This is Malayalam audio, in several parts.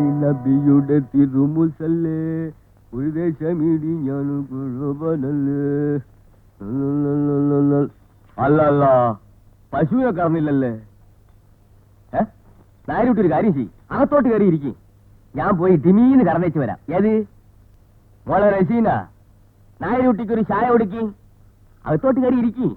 നബിയുടെ തിരുമുസല്ലേ? ഒരു ദേശമിടി ഞാൻ അല്ല അല്ലല്ല പശുവിനെ കറന്നില്ലല്ലേ? ഏട്ടൊരു കാര്യം ചെയ്യും. അകത്തോട്ട് കയറി ഇരിക്കും. ഞാൻ പോയി ഡിമീന്ന് കറന്നേച്ച് വരാം. ഏത്? മോളെ റസീന നായരുട്ടിക്ക് ഒരു ചായ കൊടുക്കി. അകത്തോട്ട് കയറി ഇരിക്കും.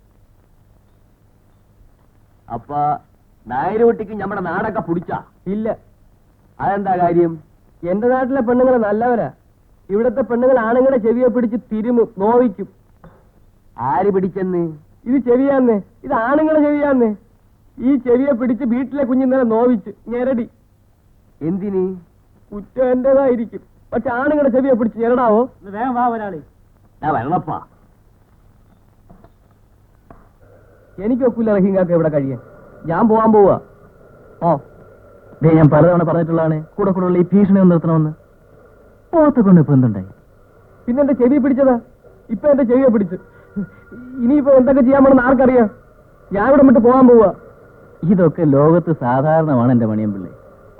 അപ്പ നായരുവട്ടിക്ക് നമ്മുടെ നാടൊക്കെ പിടിച്ചാ? ഇല്ല. അതെന്താ കാര്യം? എന്റെ നാട്ടിലെ പെണ്ണുങ്ങൾ നല്ലവരാ. ഇവിടത്തെ പെണ്ണുങ്ങൾ ആണുങ്ങളെ ചെവിയെ പിടിച്ച് തിരുമും നോവിക്കും. ആര് പിടിച്ചെന്ന്? ഇത് ചെവിയാന്ന്. ഇത് ആണുങ്ങളെ ചെവിയാന്ന്. ഈ ചെവിയെ പിടിച്ച് വീട്ടിലെ കുഞ്ഞിന്നലെ നോവിച്ച് ഞെരടി. എന്തിന്? കുറ്റം എന്റേതായിരിക്കും. പക്ഷെ ആണുങ്ങളുടെ ചെവിയെ പിടിച്ച് ഞെരടാവോ? വേഗം വാ ഒരാളെ. ഞാൻ വരണപ്പാ എനിക്ക് ഒക്കില്ല റഹീങ്കാക്ക ഇവിടെ കഴിയാൻ. ഞാൻ പോവാൻ പോവാ. ഓ ദേ ഞാൻ പലതവണ പറഞ്ഞിട്ടുള്ളതാണ്. കൂടെ കൂടെ ഉള്ള ഈ ഭീഷണി ഒന്ന് നിർത്തണമെന്ന്. പോത്തെ കൊണ്ട് ഇപ്പൊ എന്തുണ്ടായി? പിന്നെ എന്റെ ചെവി പിടിച്ചതാ. ഇപ്പൊ എന്റെ ചെവിയെ പിടിച്ച്. ഇനിയിപ്പോ എന്തൊക്കെ ചെയ്യാൻ പോണെന്ന് ആർക്കറിയാം? ഞാൻ ഇവിടെ വിട്ട് പോവാൻ പോവാ. ഇതൊക്കെ ലോകത്ത് സാധാരണമാണ് എന്റെ മണിയമ്പിള്ളേ.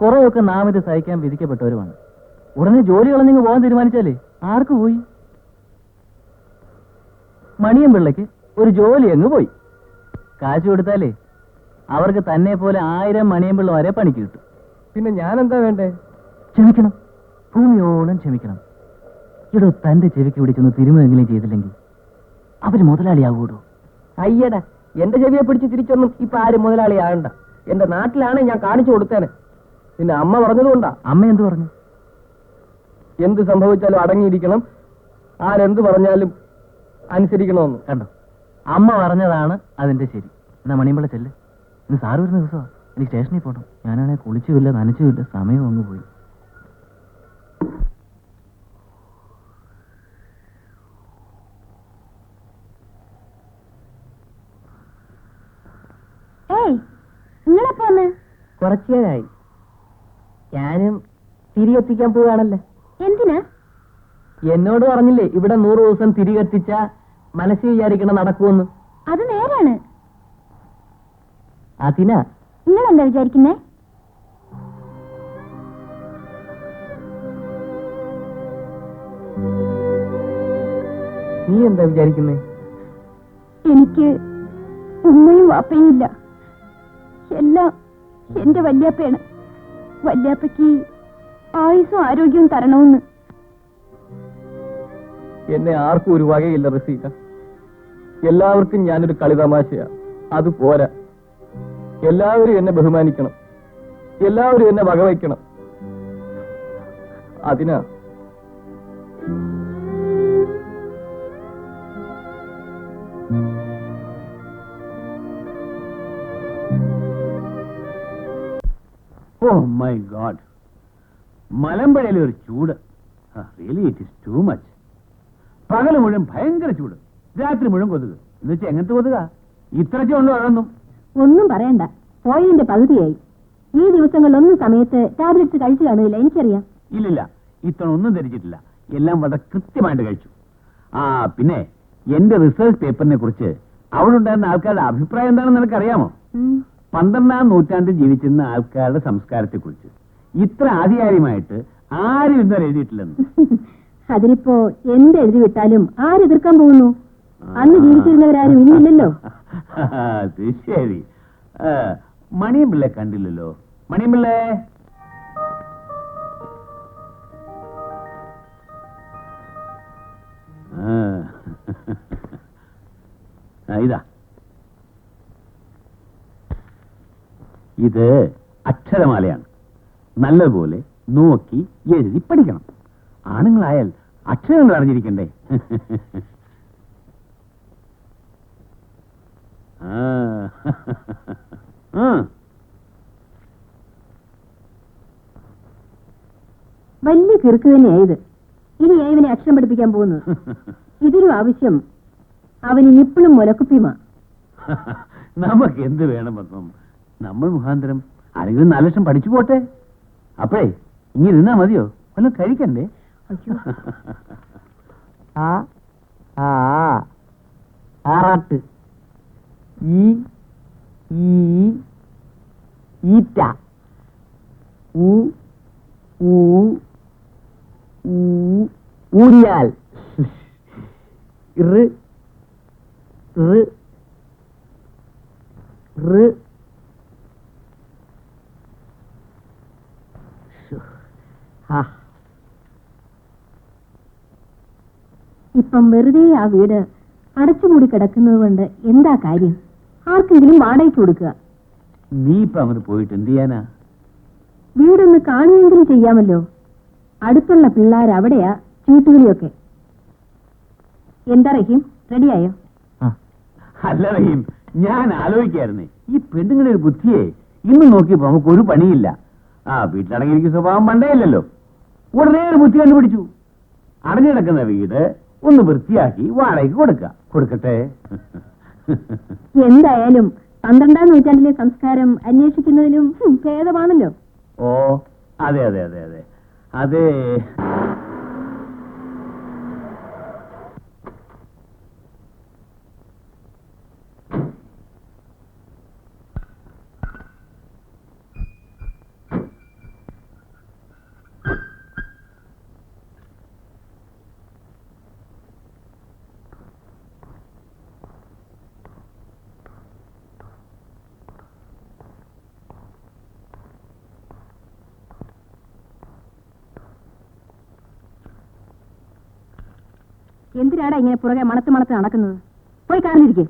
കുറെയൊക്കെ നാം ഇത് സഹിക്കാൻ വിധിക്കപ്പെട്ടവരുമാണ്. ഉടനെ ജോലി കളഞ്ഞിങ്ങ് പോകാൻ തീരുമാനിച്ചാലേ ആർക്ക് പോയി? മണിയൻ പിള്ളയ്ക്ക് ഒരു ജോലി അങ്ങ് പോയി. കാശ് കൊടുത്താലേ അവർക്ക് തന്നെ പോലെ ആയിരം മണിയമ്പിള്ള വരെ പണിക്ക് കിട്ടും. പിന്നെ ഞാൻ എന്താ വേണ്ടേ? ക്ഷമിക്കണം. ഭൂമിയോളം ക്ഷമിക്കണം. ഇടോ തന്റെ ചെവിക്ക് പിടിച്ചൊന്ന് തിരുമെങ്കിലും ചെയ്തില്ലെങ്കിൽ അവർ മുതലാളിയാകൂടോ അയ്യടാ എന്റെ ചെവിയെ പിടിച്ച് തിരിച്ചൊന്നും ഇപ്പൊ ആരും മുതലാളിയാകണ്ട. എന്റെ നാട്ടിലാണ് ഞാൻ കാണിച്ചു കൊടുത്തേനെ. പിന്നെ അമ്മ പറഞ്ഞതുകൊണ്ടാ അമ്മ എന്ത് പറഞ്ഞു? എന്ത് സംഭവിച്ചാലും അടങ്ങിയിരിക്കണം. ആരെന്ത് പറഞ്ഞാലും അനുസരിക്കണമെന്ന്. കണ്ടോ? അമ്മ പറഞ്ഞതാണ് അതിന്റെ ശരി. എന്നാ മണിയമ്പള ചെല്ല്. ഇന്ന് സാറ് വരുന്ന ദിവസമാ. എനിക്ക് സ്റ്റേഷനിൽ പോകണം ഞാനാണെ കുളിച്ചുമില്ല നനച്ചുമില്ല. സമയം അങ്ങ് പോയി. കുറച്ചേരായി ഞാനും തിരികെത്തിക്കാൻ പോവുകയാണല്ലേ. എന്തിനാ? എന്നോട് പറഞ്ഞില്ലേ ഇവിടെ നൂറ് ദിവസം തിരികെത്തിച്ച മനസ്സിൽ വിചാരിക്കണം നടക്കുമെന്ന്. അത് നേരാണ്. അതിനാ. നിങ്ങൾ എന്താ വിചാരിക്കുന്നേ? നീ എന്താ വിചാരിക്കുന്നേ? എനിക്ക് ഉമ്മയും വാപ്പയും ഇല്ല. എല്ലാം എന്റെ വല്യാപ്പയാണ്. വല്യാപ്പയ്ക്ക് ആയുസും ആരോഗ്യവും തരണമെന്ന്. എന്നെ ആർക്കും ഒരു വകയില്ല റസീക്ക എല്ലാവർക്കും ഞാനൊരു കളിതമാശയാ. അത് പോരാ. എല്ലാവരും എന്നെ ബഹുമാനിക്കണം. എല്ലാവരും എന്നെ വകവയ്ക്കണം. അതിനാ. ഓ മൈ ഗോഡ് മലമ്പഴയിലെ ഒരു ചൂട് really it is too much പകൽ മുഴുവൻ ഭയങ്കര ചൂട്. രാത്രി മുഴുവൻ കൊതുക്. എന്ന് വെച്ചാൽ എങ്ങനത്തെ കൊതുക? ഇത്രയ്ക്ക് ഉണ്ടോ അതൊന്നും. ഒന്നും പറയണ്ട. പോയതിന്റെ പകുതിയായി. ഈ ദിവസങ്ങളിലൊന്നും സമയത്ത് ടാബ്ലറ്റ്സ് കഴിച്ചു കാണുന്നില്ല എനിക്കറിയാം. ഇല്ലില്ല. ഇത്തവണ ഒന്നും ധരിച്ചിട്ടില്ല. എല്ലാം വളരെ കൃത്യമായിട്ട് കഴിച്ചു. ആ പിന്നെ എന്റെ റിസർച്ച് പേപ്പറിനെ കുറിച്ച് അവിടെ ഉണ്ടായിരുന്ന ആൾക്കാരുടെ അഭിപ്രായം എന്താണെന്ന് നിനക്കറിയാമോ? പന്ത്രണ്ടാം നൂറ്റാണ്ടിൽ ജീവിച്ചിരുന്ന ആൾക്കാരുടെ സംസ്കാരത്തെ കുറിച്ച് ഇത്ര ആധികാരികമായിട്ട് ആരും ഇന്നലെ എഴുതിയിട്ടില്ലെന്ന്. അതിനിപ്പോ എന്ത് എഴുതി വിട്ടാലും ആരെതിർക്കാൻ പോകുന്നു? അന്ന് ജീവിച്ചിരുന്നവരാരും ഇന്നില്ലല്ലോ അത് ശരി. മണിയമ്പിള്ള കണ്ടില്ലല്ലോ. മണിയമ്പിള്ള. ഇതാ. ഇത് അക്ഷരമാലയാണ്. നല്ലതുപോലെ നോക്കി എഴുതി പഠിക്കണം. ആണുങ്ങളായാൽ അക്ഷരങ്ങൾ അറിഞ്ഞിരിക്കണ്ടേ. വലിയ കിറുക്ക് തന്നെയായത്. ഇനി ഞാൻ ഇവനെ അക്ഷരം പഠിപ്പിക്കാൻ പോകുന്നു ഇതൊരു ആവശ്യം അവന് ഇപ്പോഴും മുലക്കുപ്പിമാ. നമുക്ക് എന്ത് വേണം പത്മം? നമ്മൾ മുഖാന്തരം ആരെങ്കിലും നാല് ലക്ഷം പഠിച്ചു പോട്ടെ? അപ്പഴേ ഇനി നിന്നാ മതിയോ? വല്ലതും കഴിക്കണ്ടേ? ആ ആ ആറാട്ട് ഈ ഈ ഈറ്റ. ഉ ഊ ഊരിയാൽ. റ് റ് റ് ആ. ഇപ്പം വെറുതെ ആ വീട് അടച്ചുമൂടി കിടക്കുന്നത് കൊണ്ട് എന്താ കാര്യം? ആർക്കെങ്കിലും വാടകയ്ക്ക് കൊടുക്കുക. നീ ഇപ്പൊ അങ്ങോട്ട് പോയിട്ട് എന്ത് ചെയ്യാനാ? വീടൊന്ന് കാണുകയെങ്കിലും ചെയ്യാമല്ലോ. അടുത്തുള്ള പിള്ളേർ അവിടെയാ ചീട്ടുകളിയൊക്കെ എന്താ റഹീം? റെഡിയായോ? അല്ല റഹീം ഞാൻ ആലോചിക്കായിരുന്നേ. ഈ പെണ്ണുങ്ങളുടെ ഒരു ബുദ്ധിയെ ഇന്ന് നോക്കിയപ്പോ നമുക്ക് ഒരു പണിയില്ല. ആ വീട്ടിലടങ്ങിയിരിക്കുന്ന സ്വഭാവം പണ്ടേ ഇല്ലല്ലോ. ഉടനെ ഒരു ബുദ്ധി കണ്ടുപിടിച്ചു. അടഞ്ഞു കിടക്കുന്ന വീട് ഒന്ന് വൃത്തിയാക്കി വാടകയ്ക്ക് കൊടുക്ക. കൊടുക്കട്ടെ. എന്തായാലും പന്ത്രണ്ടാം നൂറ്റാണ്ടിലെ സംസ്കാരം അന്വേഷിക്കുന്നതിലും ഭേദമാണല്ലോ. ഓ അതെ അതെ അതെ അതെ. അതെ. എന്തിനാടാ ഇങ്ങനെ പുറകെ മണത്ത് മണത്ത് നടക്കുന്നത്? പോയി കാറിലിരിക്കേ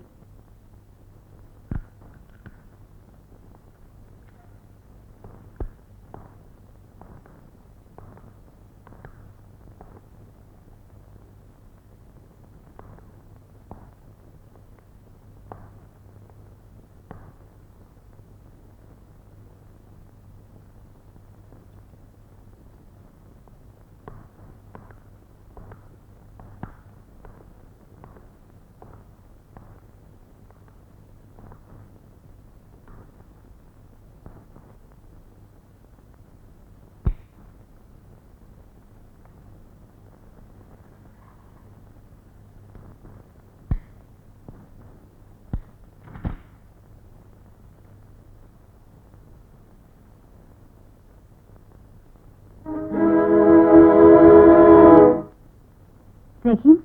റഹീം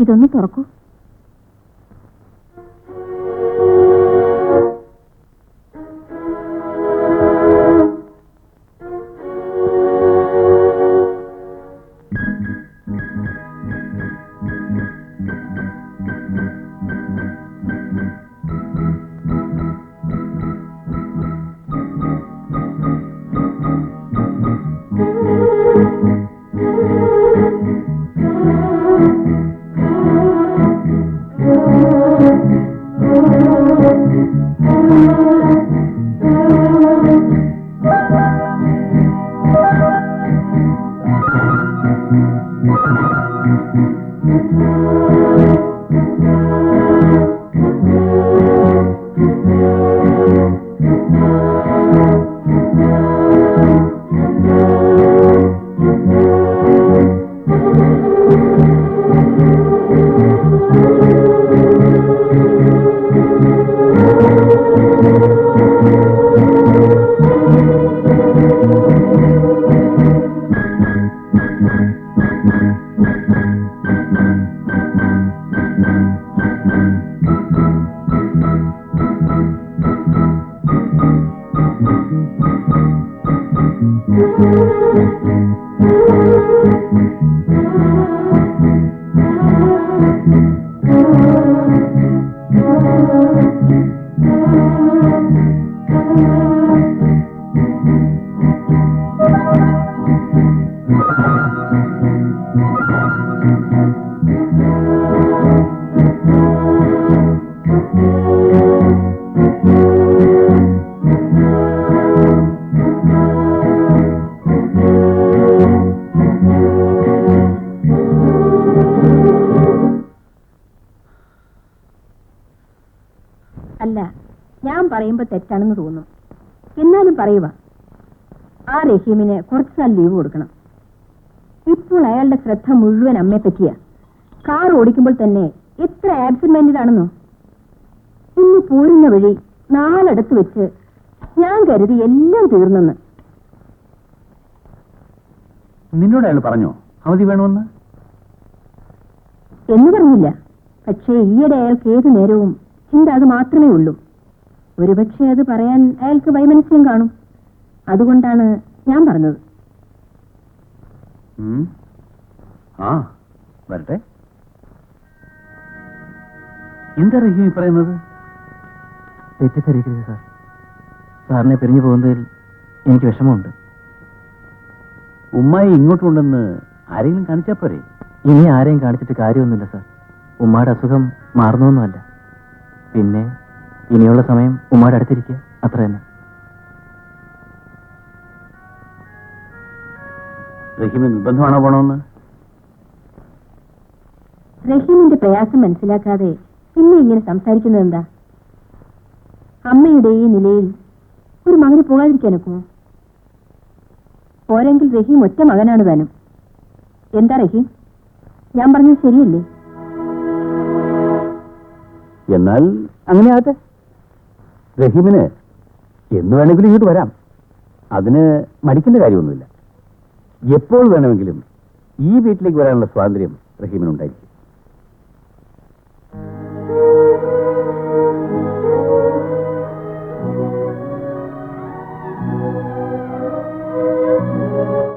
ഇതൊന്ന് തുറക്കൂ. അല്ല ഞാൻ തെറ്റാണെന്ന് തോന്നും എന്നാലും പറയുക ആ റഹീമിന് കുറച്ച് നാൾ ലീവ് കൊടുക്കണം. ഇപ്പോൾ അയാളുടെ ശ്രദ്ധ മുഴുവൻ അമ്മയെ പറ്റിയാ. കാർ ഓടിക്കുമ്പോൾ തന്നെ എത്ര ആബ്സെന്റ് മൈൻഡാണെന്നോ ആണെന്നോ? ഇന്ന് പോരുന്ന വഴി നാലടുത്ത് വെച്ച് ഞാൻ കരുതി എല്ലാം തീർന്നെന്ന്. നിന്നോട് അയാൾ പറഞ്ഞോ? അവധി വേണമെന്ന്? എന്ന് പറഞ്ഞില്ല. പക്ഷേ ഈയിടെ അയാൾക്ക് ഏത് നേരവും ചിന്ത അത് മാത്രമേ ഉള്ളൂ. ഒരുപക്ഷെ അത് പറയാൻ അയാൾക്ക് വൈമനസ്യം കാണും. അതുകൊണ്ടാണ് ഞാൻ പറഞ്ഞത്. ആ വരട്ടെ. എന്താ റഹീം ഈ പറയുന്നത്? തെറ്റിദ്ധരിക്കരുത് സാർ. സാറിനെ പിരിഞ്ഞു പോകുന്നതിൽ എനിക്ക് വിഷമമുണ്ട്. ഉമ്മായി ഇങ്ങോട്ടുണ്ടെന്ന് ആരെങ്കിലും കാണിച്ചാൽ പോരെ? ഇനി ആരെയും കാണിച്ചിട്ട് കാര്യമൊന്നുമില്ല സാർ. ഉമ്മയുടെ അസുഖം മാറുന്നൊന്നുമല്ല. പിന്നെ ഇനിയുള്ള സമയം ഉമ്മയുടെ അടുത്തിരിക്കുക അത്ര തന്നെ. റഹീമിന് നിർബന്ധമാണോ പോണമെന്ന് റഹീമിന്റെ പ്രയാസം മനസ്സിലാക്കാതെ പിന്നെ ഇങ്ങനെ സംസാരിക്കുന്നത് എന്താ? അമ്മയുടെ ഈ നിലയിൽ ഒരു മകന് പോകാതിരിക്കാനൊക്കുമോ പോരെങ്കിൽ റഹീം ഒറ്റ മകനാണ് താനും. എന്താ റഹീം ഞാൻ പറഞ്ഞത് ശരിയല്ലേ? എന്നാൽ അങ്ങനെ ആകട്ടെ. റഹീമിന് എന്ന് വേണമെങ്കിലും ഇങ്ങോട്ട് വരാം. അതിന് മടിക്കേണ്ട കാര്യമൊന്നുമില്ല. എപ്പോൾ വേണമെങ്കിലും ഈ വീട്ടിലേക്ക് വരാനുള്ള സ്വാതന്ത്ര്യം റഹീമിനുണ്ടായിരിക്കും.